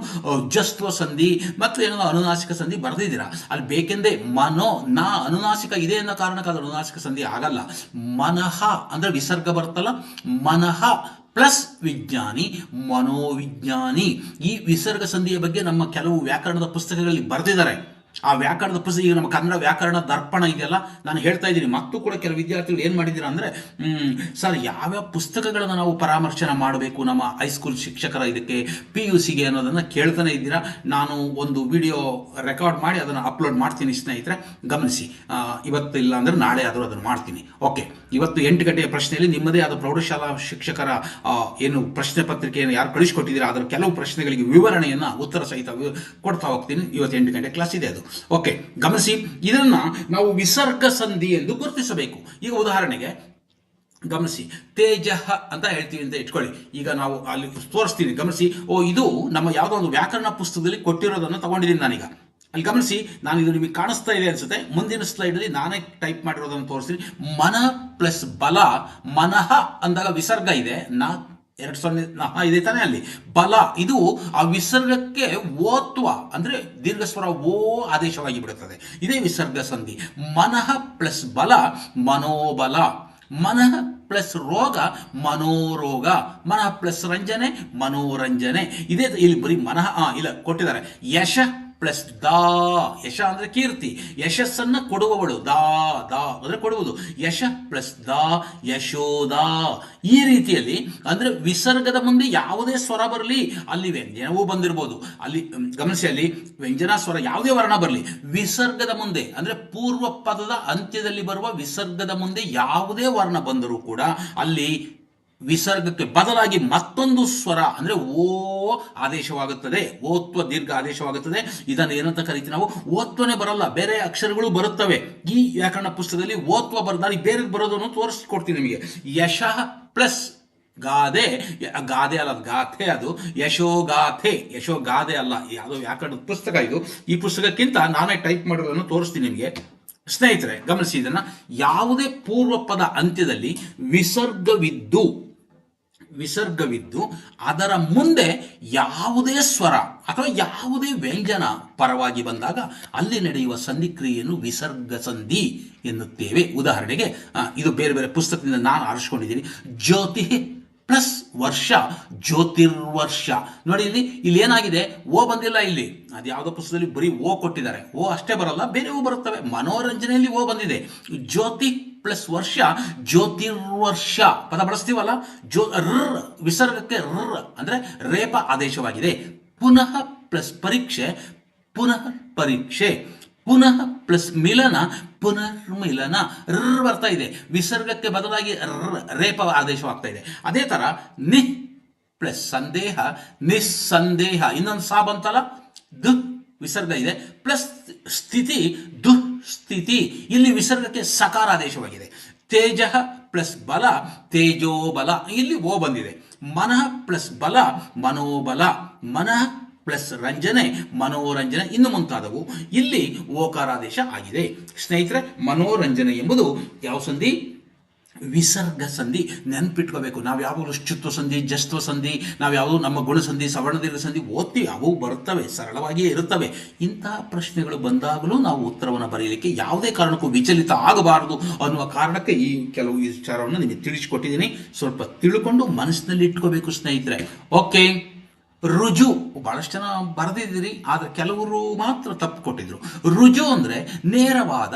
ಜಸ್ತ್ವ ಸಂಧಿ ಮತ್ತು ಏನೋ ಅನುನಾಸಿಕ ಸಂಧಿ ಬರೆದಿದ್ದೀರಾ. ಅಲ್ಲಿ ಬೇಕೆಂದೇ ಮನೋ ನಾ ಅನುನಾಸಿಕ ಇದೆ ಅನ್ನೋ ಕಾರಣಕ್ಕಾದ ಅನುನಾಸಿಕ ಸಂಧಿ ಆಗಲ್ಲ. ಮನಃ ಅಂದ್ರೆ ವಿಸರ್ಗ ಬರ್ತಲ್ಲ ಮನಃ ಪ್ಲಸ್ ವಿಜ್ಞಾನಿ, ಮನೋವಿಜ್ಞಾನಿ. ಈ ವಿಸರ್ಗ ಸಂಧಿಯ ಬಗ್ಗೆ ನಮ್ಮ ಕೆಲವು ವ್ಯಾಕರಣದ ಪುಸ್ತಕಗಳಲ್ಲಿ ಬರೆದಿದ್ದಾರೆ. ಆ ವ್ಯಾಕರಣದ ಪುಸ್ತಕ ಈಗ ನಮ್ಮ ಕನ್ನಡ ವ್ಯಾಕರಣ ದರ್ಪಣ ಇದೆಯಲ್ಲ ನಾನು ಹೇಳ್ತಾ ಇದ್ದೀನಿ. ಮತ್ತು ಕೂಡ ಕೆಲವು ವಿದ್ಯಾರ್ಥಿಗಳು ಏನು ಮಾಡಿದ್ದೀರಾ ಅಂದರೆ ಸರ್, ಯಾವ್ಯಾವ ಪುಸ್ತಕಗಳನ್ನು ನಾವು ಪರಾಮರ್ಶನ ಮಾಡಬೇಕು ನಮ್ಮ ಹೈಸ್ಕೂಲ್ ಶಿಕ್ಷಕರ ಇದಕ್ಕೆ ಪಿ ಯು ಸಿಗೆ ಅನ್ನೋದನ್ನು ಕೇಳ್ತಾನೆ ಇದ್ದೀರಾ? ನಾನು ಒಂದು ವಿಡಿಯೋ ರೆಕಾರ್ಡ್ ಮಾಡಿ ಅದನ್ನು ಅಪ್ಲೋಡ್ ಮಾಡ್ತೀನಿ ಸ್ನೇಹಿತರೆ. ಗಮನಿಸಿ. ಇವತ್ತು ಇಲ್ಲ ಅಂದರೆ ನಾಳೆ ಆದರೂ ಅದನ್ನು ಮಾಡ್ತೀನಿ. ಓಕೆ ಇವತ್ತು ಎಂಟು ಗಂಟೆಯ ಪ್ರಶ್ನೆಯಲ್ಲಿ ನಿಮ್ಮದೇ ಆದ ಪ್ರೌಢಶಾಲಾ ಶಿಕ್ಷಕರ ಏನು ಪ್ರಶ್ನೆ ಪತ್ರಿಕೆಯನ್ನು ಯಾರು ಕಳಿಸ್ಕೊಟ್ಟಿದ್ದೀರಾ? ಅದರ ಕೆಲವು ಪ್ರಶ್ನೆಗಳಿಗೆ ವಿವರಣೆಯನ್ನು ಉತ್ತರ ಸಹಿತ ಕೊಡ್ತಾ ಹೋಗ್ತೀನಿ. ಇವತ್ತು ಎಂಟು ಗಂಟೆ ಕ್ಲಾಸ್ ಇದೆ ಅದು. ಓಕೆ, ಗಮನಿಸಿ, ಇದನ್ನ ನಾವು ವಿಸರ್ಗ ಸಂಧಿ ಎಂದು ಗುರುತಿಸಬೇಕು. ಈಗ ಉದಾಹರಣೆಗೆ, ಗಮನಿಸಿ, ತೇಜ ಅಂತ ಹೇಳ್ತೀವಿ ಅಂತ ಇಟ್ಕೊಳ್ಳಿ. ಈಗ ನಾವು ಅಲ್ಲಿ ತೋರಿಸ್ತೀನಿ, ಗಮನಿಸಿ. ಓ, ಇದು ನಮ್ಮ ಯಾವುದೋ ಒಂದು ವ್ಯಾಕರಣ ಪುಸ್ತಕದಲ್ಲಿ ಕೊಟ್ಟಿರೋದನ್ನು ತಗೊಂಡಿದ್ದೀನಿ ನಾನೀಗ. ಅಲ್ಲಿ ಗಮನಿಸಿ, ನಾನು ಇದು ನಿಮಗೆ ಕಾಣಿಸ್ತಾ ಇದೆ ಅನ್ಸುತ್ತೆ. ಮುಂದಿನ ಸ್ಲೈಡಲ್ಲಿ ನಾನೇ ಟೈಪ್ ಮಾಡಿರೋದನ್ನು ತೋರಿಸ್ತೀನಿ. ಮನ ಪ್ಲಸ್ ಬಲ, ಮನಃ ಅಂದಾಗ ವಿಸರ್ಗ ಇದೆ. ನಾ ಎರಡು ಸೊನ್ನೆ ಇದೆ ತಾನೇ ಅಲ್ಲಿ. ಬಲ, ಇದು ಆ ವಿಸರ್ಗಕ್ಕೆ ಓತ್ವ ಅಂದ್ರೆ ದೀರ್ಘ ಸ್ವರ ಓ ಆದೇಶವಾಗಿ ಬಿಡುತ್ತದೆ. ಇದೇ ವಿಸರ್ಗ ಸಂಧಿ. ಮನಃ ಪ್ಲಸ್ ಬಲ, ಮನೋಬಲ. ಮನಃ ಪ್ಲಸ್ ರೋಗ, ಮನೋರೋಗ. ಮನಃ ಪ್ಲಸ್ ರಂಜನೆ, ಮನೋರಂಜನೆ. ಇದೇ ಇಲ್ಲಿ ಬರೀ ಮನಃ ಇಲ್ಲ, ಕೊಟ್ಟಿದ್ದಾರೆ. ಯಶ ಪ್ಲಸ್ ದಾ, ಯಶ ಅಂದ್ರೆ ಕೀರ್ತಿ. ಯಶಸ್ಸನ್ನ ಕೊಡುವವಳು, ದಾ ದಾ ಅಂದ್ರೆ ಕೊಡುವುದು. ಯಶ ಪ್ಲಸ್ ದಾ, ಯಶೋದ. ಈ ರೀತಿಯಲ್ಲಿ ಅಂದ್ರೆ ವಿಸರ್ಗದ ಮುಂದೆ ಯಾವುದೇ ಸ್ವರ ಬರಲಿ, ಅಲ್ಲಿ ವ್ಯಂಜನವೂ ಬಂದಿರಬಹುದು ಅಲ್ಲಿ ಗಮನಿಸಿ ಅಲ್ಲಿ ವ್ಯಂಜನ ಸ್ವರ ಯಾವುದೇ ವರ್ಣ ಬರಲಿ, ವಿಸರ್ಗದ ಮುಂದೆ ಅಂದ್ರೆ ಪೂರ್ವ ಪದದ ಅಂತ್ಯದಲ್ಲಿ ಬರುವ ವಿಸರ್ಗದ ಮುಂದೆ ಯಾವುದೇ ವರ್ಣ ಬಂದರೂ ಕೂಡ ಅಲ್ಲಿ ವಿಸರ್ಗಕ್ಕೆ ಬದಲಾಗಿ ಮತ್ತೊಂದು ಸ್ವರ ಅಂದ್ರೆ ಓ ಆದೇಶವಾಗುತ್ತದೆ. ಓತ್ವ ದೀರ್ಘ ಆದೇಶವಾಗುತ್ತದೆ. ಇದನ್ನು ಏನಂತ ಕರಿತೀವಿ ನಾವು? ಓತ್ವನೇ ಬರಲ್ಲ, ಬೇರೆ ಅಕ್ಷರಗಳು ಬರುತ್ತವೆ. ಈ ವ್ಯಾಕರಣ ಪುಸ್ತಕದಲ್ಲಿ ಓತ್ವ ಬರದಾರಿ ಬೇರೆ ಬರೋದನ್ನು ತೋರಿಸ್ಕೊಡ್ತೀನಿ ನಿಮಗೆ. ಯಶಃ ಪ್ಲಸ್ ಗಾದೆ ಗಾದೆ ಅಲ್ಲ, ಗಾಥೆ ಅದು. ಯಶೋಗಾಥೆ ಯಶೋಗಾದೆ ಅಲ್ಲ. ಯಾವುದೋ ವ್ಯಾಕರಣದ ಪುಸ್ತಕ ಇದು. ಈ ಪುಸ್ತಕಕ್ಕಿಂತ ನಾನೇ ಟೈಪ್ ಮಾಡೋದನ್ನು ತೋರಿಸ್ತೀನಿ ನಿಮಗೆ. ಸ್ನೇಹಿತರೆ, ಗಮನಿಸಿ ಇದನ್ನ. ಯಾವುದೇ ಪೂರ್ವ ಪದ ಅಂತ್ಯದಲ್ಲಿ ವಿಸರ್ಗವಿದ್ದು ವಿಸರ್ಗವಿದ್ದು ಅದರ ಮುಂದೆ ಯಾವುದೇ ಸ್ವರ ಅಥವಾ ಯಾವುದೇ ವ್ಯಂಜನ ಪರವಾಗಿ ಬಂದಾಗ ಅಲ್ಲಿ ನಡೆಯುವ ಸಂಧಿಕ್ರಿಯೆಯನ್ನು ವಿಸರ್ಗ ಸಂಧಿ ಎನ್ನುತ್ತೇವೆ. ಉದಾಹರಣೆಗೆ ಇದು ಬೇರೆ ಬೇರೆ ಪುಸ್ತಕದಿಂದ ನಾನು ಆರಿಸ್ಕೊಂಡಿದ್ದೀನಿ. ಜ್ಯೋತಿ ಪ್ಲಸ್ ವರ್ಷ, ಜ್ಯೋತಿರ್ವರ್ಷ. ನೋಡಿ ಇಲ್ಲಿ ಇಲ್ಲಿ ಏನಾಗಿದೆ? ಓ ಬಂದಿಲ್ಲ ಇಲ್ಲಿ. ಅದು ಯಾವುದೋ ಪುಸ್ತಕದಲ್ಲಿ ಬರೀ ಓ ಕೊಟ್ಟಿದ್ದಾರೆ. ಓ ಅಷ್ಟೇ ಬರಲ್ಲ, ಬೇರೆ ಓ ಬರುತ್ತವೆ. ಮನೋರಂಜನೆಯಲ್ಲಿ ಓ ಬಂದಿದೆ. ಜ್ಯೋತಿ ಪ್ಲಸ್ ವರ್ಷ ಜ್ಯೋತಿರ್ವರ್ಷ. ಪದ ಬಳಸ್ತೀವಲ್ಲ? ಜ್ಯೋ, ರ್, ವಿಸರ್ಗಕ್ಕೆ ರ್ ಅಂದ್ರೆ ರೇಪ ಆದೇಶವಾಗಿದೆ. ಪುನಃ ಪ್ಲಸ್ ಪರೀಕ್ಷೆ, ಪುನಃ ಪರೀಕ್ಷೆ. ಪುನಃ ಪ್ಲಸ್ ಮಿಲನ, ಪುನರ್ಮಿಲನ. ರ್ ಬರ್ತಾ ಇದೆ. ವಿಸರ್ಗಕ್ಕೆ ಬದಲಾಗಿ ರ್, ರೇಪ ಆದೇಶವಾಗ್ತಾ ಇದೆ. ಅದೇ ತರ ನಿ ಪ್ಲಸ್ ಸಂದೇಹ, ನಿಸ್ಸಂದೇಹ. ಇನ್ನೊಂದು ಸಾ ಬಂತಲ್ಲ ದುಃ, ವಿಸರ್ಗ ಇದೆ. ಪ್ಲಸ್ ಸ್ಥಿತಿ ದುಸ್ಥಿತಿ ಇಲ್ಲಿ ವಿಸರ್ಗಕ್ಕೆ ಸಕಾರ ಆದೇಶವಾಗಿದೆ ತೇಜ ಪ್ಲಸ್ ಬಲ, ತೇಜೋ ಬಲ, ಇಲ್ಲಿ ಓ ಬಂದಿದೆ. ಮನಃ ಪ್ಲಸ್ ಬಲ, ಮನೋಬಲ, ಮನಃ ಪ್ಲಸ್ ರಂಜನೆ, ಮನೋರಂಜನೆ ಇನ್ನು ಮುಂತಾದವು. ಇಲ್ಲಿ ಓಕಾರಾದೇಶ ಆಗಿದೆ. ಸ್ನೇಹಿತರೆ, ಮನೋರಂಜನೆ ಎಂಬುದು ಯಾವ ಸಂಧಿ? ವಿಸರ್ಗ ಸಂಧಿ ನೆನ್ಪಿಟ್ಕೋಬೇಕು. ನಾವು ಯಾವಾಗಲೂ ಶುತ್ವ ಸಂಧಿ ಜಸ್ತ್ವ ಸಂಧಿ, ನಾವು ಯಾವುದು ನಮ್ಮ ಗುಣ ಸಂಧಿ, ಸವರ್ಣದೀರ್ಘ ಸಂಧಿ, ಓದ್ತೀವಿ, ಅವು ಬರ್ತವೆ ಸರಳವಾಗಿಯೇ ಇರುತ್ತವೆ. ಇಂತಹ ಪ್ರಶ್ನೆಗಳು ಬಂದಾಗಲೂ ನಾವು ಉತ್ತರವನ್ನು ಬರೆಯಲಿಕ್ಕೆ ಯಾವುದೇ ಕಾರಣಕ್ಕೂ ವಿಚಲಿತ ಆಗಬಾರದು ಅನ್ನುವ ಕಾರಣಕ್ಕೆ ಈ ಕೆಲವು ವಿಚಾರವನ್ನು ನಿಮಗೆ ತಿಳಿಸಿಕೊಟ್ಟಿದ್ದೀನಿ. ಸ್ವಲ್ಪ ತಿಳ್ಕೊಂಡು ಮನಸ್ಸಿನಲ್ಲಿ ಇಟ್ಕೋಬೇಕು ಸ್ನೇಹಿತರೆ. ಓಕೆ? ರುಜು. ಬಹಳಷ್ಟು ಜನ ಬರೆದಿದ್ದೀರಿ, ಆದರೆ ಕೆಲವರು ಮಾತ್ರ ತಪ್ಪು ಕೊಟ್ಟಿದ್ರು. ರುಜು ಅಂದ್ರೆ ನೇರವಾದ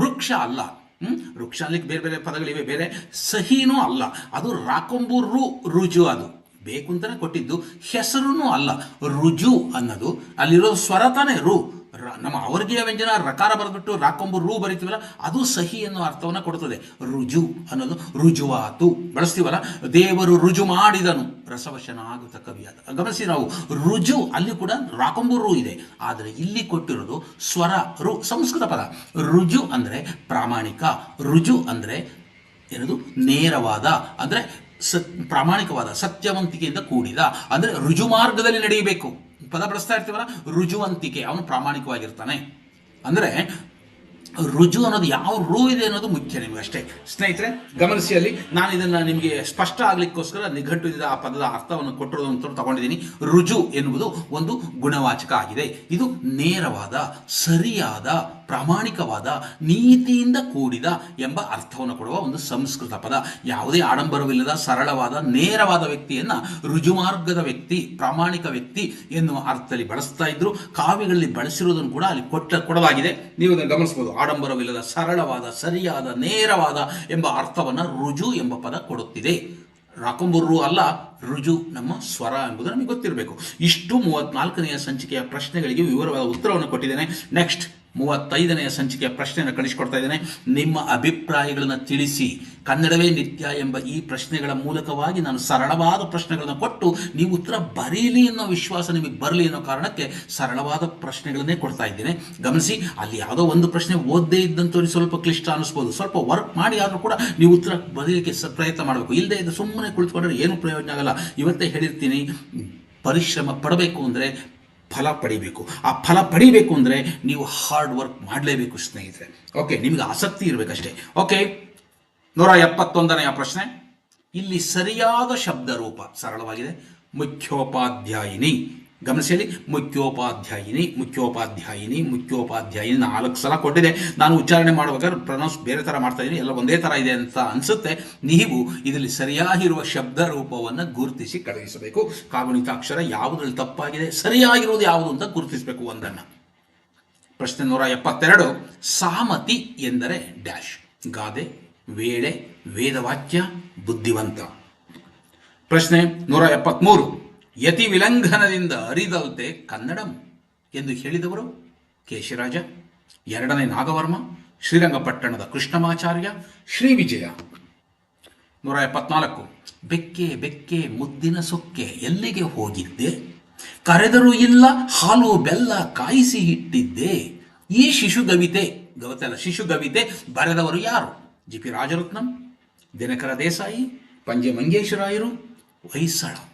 ವೃಕ್ಷ ಅಲ್ಲ. ಹ್ಮ್? ವೃಕ್ಷ ಅಲ್ಲಿಗೆ ಬೇರೆ ಬೇರೆ ಪದಗಳಿವೆ ಬೇರೆ ಸಹಿನೂ ಅಲ್ಲ. ಅದು ರಾಕೊಂಬು ರು, ರುಜು ಅದು. ಬೇಕು ಅಂತಲೇ ಕೊಟ್ಟಿದ್ದು. ಹೆಸರೂ ಅಲ್ಲ. ರುಜು ಅನ್ನೋದು. ಅಲ್ಲಿರೋ ಸ್ವರ ತಾನೇ ರ- ನಮ್ಮ ಅವರ್ಗೀಯ ವ್ಯಂಜನ ರಕಾರ ಬರೆದ್ಬಿಟ್ಟು ರಾಕೊಂಬು ರು ಬರಿತೀವಲ್ಲ, ಅದು ಸಹಿ ಅನ್ನೋ ಅರ್ಥವನ್ನು ಕೊಡುತ್ತದೆ ರುಜು ಅನ್ನೋದು ರುಜುವಾತು. ಬಳಸ್ತೀವಲ್ಲ? ದೇವರು ರುಜು ಮಾಡಿದನು. ರಸವಶನ ಆಗುತ್ತ ಕವಿಯಾದ. ಗಮನಿಸಿ ನಾವು, ರುಜು ಅಲ್ಲಿ ಕೂಡ ರಾಕೊಂಬು ರು ಇದೆ. ಆದರೆ ಇಲ್ಲಿ ಕೊಟ್ಟಿರೋದು ಸ್ವರ ರು, ಸಂಸ್ಕೃತ ಪದ. ರುಜು ಅಂದ್ರೆ ಪ್ರಾಮಾಣಿಕ. ರುಜು ಅಂದ್ರೆ ಏನದು? ನೇರವಾದ. ಅಂದ್ರೆ ಸತ್, ಪ್ರಾಮಾಣಿಕವಾದ, ಸತ್ಯವಂತಿಕೆಯಿಂದ ಕೂಡಿದ. ಅಂದರೆ ರುಜು ಮಾರ್ಗದಲ್ಲಿ ನಡೆಯಬೇಕು. ಪದ ಬಳಸ್ತಾ ಇರ್ತೀವಲ್ಲ? ರುಜುವಂತಿಕೆ ಅವನು ಪ್ರಾಮಾಣಿಕವಾಗಿರ್ತಾನೆ. ಅಂದರೆ ರುಜು ಅನ್ನೋದು ಯಾವ ರು ಇದೆ ಅನ್ನೋದು ಮುಖ್ಯ ನಿಮಗೆ ಅಷ್ಟೇ. ಸ್ನೇಹಿತರೆ, ಗಮನಿಸಿ ಅಲ್ಲಿ. ನಾನು ಇದನ್ನು ನಿಮಗೆ ಸ್ಪಷ್ಟ ಆಗ್ಲಿಕ್ಕೋಸ್ಕರ ನಿಘಂಟುವಿದ ಆ ಪದದ ಅರ್ಥವನ್ನು ಕೊಟ್ಟಿರೋದಂತ ತಗೊಂಡಿದ್ದೀನಿ. ರುಜು ಎನ್ನುವುದು ಒಂದು ಗುಣವಾಚಕ ಆಗಿದೆ. ಇದು ನೇರವಾದ, ಸರಿಯಾದ ಪ್ರಾಮಾಣಿಕವಾದ ನೀತಿಯಿಂದ ಕೂಡಿದ ಎಂಬ ಅರ್ಥವನ್ನು ಕೊಡುವ ಒಂದು ಸಂಸ್ಕೃತ ಪದ. ಯಾವುದೇ ಆಡಂಬರವಿಲ್ಲದ ಸರಳವಾದ ನೇರವಾದ ವ್ಯಕ್ತಿಯನ್ನ ರುಜುಮಾರ್ಗದ ವ್ಯಕ್ತಿ, ಪ್ರಾಮಾಣಿಕ ವ್ಯಕ್ತಿ ಎನ್ನುವ ಅರ್ಥದಲ್ಲಿ ಬಳಸ್ತಾ ಇದ್ರು. ಕಾವ್ಯಗಳಲ್ಲಿ ಬಳಸಿರುವುದನ್ನು ಕೂಡ ಅಲ್ಲಿ ಕೊಟ್ಟ, ಕೊಡಲಾಗಿದೆ. ನೀವು ಅದನ್ನು ಗಮನಿಸಬಹುದು ಆಡಂಬರವಿಲ್ಲದ ಸರಳವಾದ, ಸರಿಯಾದ, ನೇರವಾದ ಎಂಬ ಅರ್ಥವನ್ನ ರುಜು ಎಂಬ ಪದ ಕೊಡುತ್ತಿದೆ. ರಾಕಂಬುರ್ರು ಅಲ್ಲ, ರುಜು ನಮ್ಮ ಸ್ವರ ಎಂಬುದು ನಮಗೆ ಗೊತ್ತಿರಬೇಕು. ಇಷ್ಟು ಮೂವತ್ನಾಲ್ಕನೆಯ ಸಂಚಿಕೆಯ ಪ್ರಶ್ನೆಗಳಿಗೆ ವಿವರವಾದ ಉತ್ತರವನ್ನು ಕೊಟ್ಟಿದ್ದೇನೆ. ನೆಕ್ಸ್ಟ್ ಮೂವತ್ತೈದನೆಯ ಸಂಚಿಕೆಯ ಪ್ರಶ್ನೆಯನ್ನು ಕಳಿಸಿಕೊಡ್ತಾ ಇದ್ದೇನೆ. ನಿಮ್ಮ ಅಭಿಪ್ರಾಯಗಳನ್ನು ತಿಳಿಸಿ. ಕನ್ನಡವೇ ನಿತ್ಯ ಎಂಬ ಈ ಪ್ರಶ್ನೆಗಳ ಮೂಲಕವಾಗಿ ನಾನು ಸರಳವಾದ ಪ್ರಶ್ನೆಗಳನ್ನು ಕೊಟ್ಟು ನೀವು ಉತ್ತರ ಬರೀಲಿ ಅನ್ನೋ ವಿಶ್ವಾಸ ನಿಮಗೆ ಬರಲಿ ಅನ್ನೋ ಕಾರಣಕ್ಕೆ ಸರಳವಾದ ಪ್ರಶ್ನೆಗಳನ್ನೇ ಕೊಡ್ತಾ ಇದ್ದೇನೆ. ಗಮನಿಸಿ, ಅಲ್ಲಿ ಯಾವುದೋ ಒಂದು ಪ್ರಶ್ನೆ ಓದದೇ ಇದ್ದಂಥವ್ರಿಗೆ ಸ್ವಲ್ಪ ಕ್ಲಿಷ್ಟ ಅನಿಸ್ಬೋದು. ಸ್ವಲ್ಪ ವರ್ಕ್ ಮಾಡಿ ಆದರೂ ಕೂಡ ನೀವು ಉತ್ತರ ಬರೀಲಿಕ್ಕೆ ಪ್ರಯತ್ನ ಮಾಡಬೇಕು. ಇಲ್ಲದೆ ಇದು ಸುಮ್ಮನೆ ಕುಳಿತುಕೊಂಡ್ರೆ ಏನು ಪ್ರಯೋಜನ ಆಗಲ್ಲ. ಇವತ್ತೇ ಹೇಳಿರ್ತೀನಿ, ಪರಿಶ್ರಮ ಪಡಬೇಕು ಅಂದರೆ ಫಲ ಪಡಿಬೇಕು. ಆ ಫಲ ಪಡಿಬೇಕು ಅಂದರೆ ನೀವು ಹಾರ್ಡ್ ವರ್ಕ್ ಮಾಡಲೇಬೇಕು ಸ್ನೇಹಿತರೆ. ಓಕೆ ನಿಮಗೆ ಆಸಕ್ತಿ ಇರಬೇಕಷ್ಟೇ. ಓಕೆ ನೂರ ಎಪ್ಪತ್ತೊಂದನೆಯ ಪ್ರಶ್ನೆ. ಇಲ್ಲಿ ಸರಿಯಾದ ಶಬ್ದ ರೂಪ ಸರಳವಾಗಿದೆ. ಮುಖ್ಯೋಪಾಧ್ಯಾಯಿನಿ. ಗಮನಿಸಿ ಅಲ್ಲಿ ಮುಖ್ಯೋಪಾಧ್ಯಾಯಿನಿ ಮುಖ್ಯೋಪಾಧ್ಯಾಯಿನಿ ಮುಖ್ಯೋಪಾಧ್ಯಾಯಿನಿ ನಾಲ್ಕು ಸಲ ಕೊಟ್ಟಿದೆ. ನಾನು ಉಚ್ಚಾರಣೆ ಮಾಡುವಾಗ ಪ್ರೊನೌನ್ಸ್ ಬೇರೆ ಥರ ಮಾಡ್ತಾ ಇದ್ದೀನಿ. ಎಲ್ಲ ಒಂದೇ ಥರ ಇದೆ ಅಂತ ಅನಿಸುತ್ತೆ. ನೀವು ಇದರಲ್ಲಿ ಸರಿಯಾಗಿರುವ ಶಬ್ದ ರೂಪವನ್ನು ಗುರುತಿಸಿ ಕಳುಹಿಸಬೇಕು. ಕಾಗುಣಿತ ಅಕ್ಷರ ಯಾವುದ್ರಲ್ಲಿ ತಪ್ಪಾಗಿದೆ, ಸರಿಯಾಗಿರುವುದು ಯಾವುದು ಅಂತ ಗುರುತಿಸಬೇಕು ಒಂದನ್ನು. ಪ್ರಶ್ನೆ ನೂರ ಎಪ್ಪತ್ತೆರಡು, ಸಾಮತಿ ಎಂದರೆ ಡ್ಯಾಶ್. ಗಾದೆ, ವೇಳೆ, ವೇದವಾಕ್ಯ, ಬುದ್ಧಿವಂತ. ಪ್ರಶ್ನೆ ನೂರ ಎಪ್ಪತ್ಮೂರು ಯತಿ ವಿಲಂಘನದಿಂದ ಅರಿದಲ್ತೆ ಕನ್ನಡಂ ಎಂದು ಹೇಳಿದವರು ಕೇಶರಾಜ, ಎರಡನೇ ನಾಗವರ್ಮ, ಶ್ರೀರಂಗಪಟ್ಟಣದ ಕೃಷ್ಣಮಾಚಾರ್ಯ, ಶ್ರೀ ವಿಜಯ. ನೂರ ಎಪ್ಪತ್ನಾಲ್ಕು. ಬೆಕ್ಕೆ ಬೆಕ್ಕೆ ಮುದ್ದಿನ ಸೊಕ್ಕೆ ಎಲ್ಲಿಗೆ ಹೋಗಿದ್ದೆ? ಕರೆದರೂ ಇಲ್ಲ, ಹಾಲು ಬೆಲ್ಲ ಕಾಯಿಸಿ ಇಟ್ಟಿದ್ದೆ. ಈ ಶಿಶುಗವಿತೆ ಗವತೆಲ್ಲ ಶಿಶುಗವಿತೆ ಬರೆದವರು ಯಾರು? ಜಿ ಪಿ ರಾಜರತ್ನಂ, ದಿನಕರ ದೇಸಾಯಿ ಪಂಜೆ ಮಂಗೇಶ್ವರಾಯರು ಹೊಯ್ಸಳ.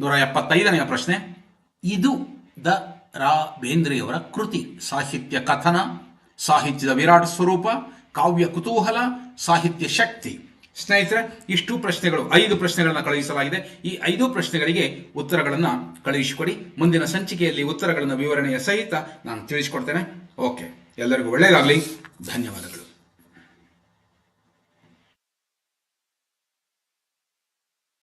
ನೂರ ಎಪ್ಪತ್ತೈದನೆಯ ಪ್ರಶ್ನೆ. ಇದು ದ ರಾ ಬೇಂದ್ರೆಯವರ ಕೃತಿ. ಸಾಹಿತ್ಯ ಕಥನ, ಸಾಹಿತ್ಯದ ವಿರಾಟ್ ಸ್ವರೂಪ, ಕಾವ್ಯ ಕುತೂಹಲ, ಸಾಹಿತ್ಯ ಶಕ್ತಿ. ಸ್ನೇಹಿತರೆ, ಇಷ್ಟು ಪ್ರಶ್ನೆಗಳು, ಐದು ಪ್ರಶ್ನೆಗಳನ್ನು ಕಳುಹಿಸಲಾಗಿದೆ. ಈ ಐದು ಪ್ರಶ್ನೆಗಳಿಗೆ ಉತ್ತರಗಳನ್ನು ಕಳುಹಿಸಿಕೊಡಿ. ಮುಂದಿನ ಸಂಚಿಕೆಯಲ್ಲಿ ಉತ್ತರಗಳನ್ನು ವಿವರಣೆಯ ಸಹಿತ ನಾನು ತಿಳಿಸಿಕೊಡ್ತೇನೆ. ಓಕೆ. ಎಲ್ಲರಿಗೂ ಒಳ್ಳೆಯದಾಗಲಿ. ಧನ್ಯವಾದಗಳು.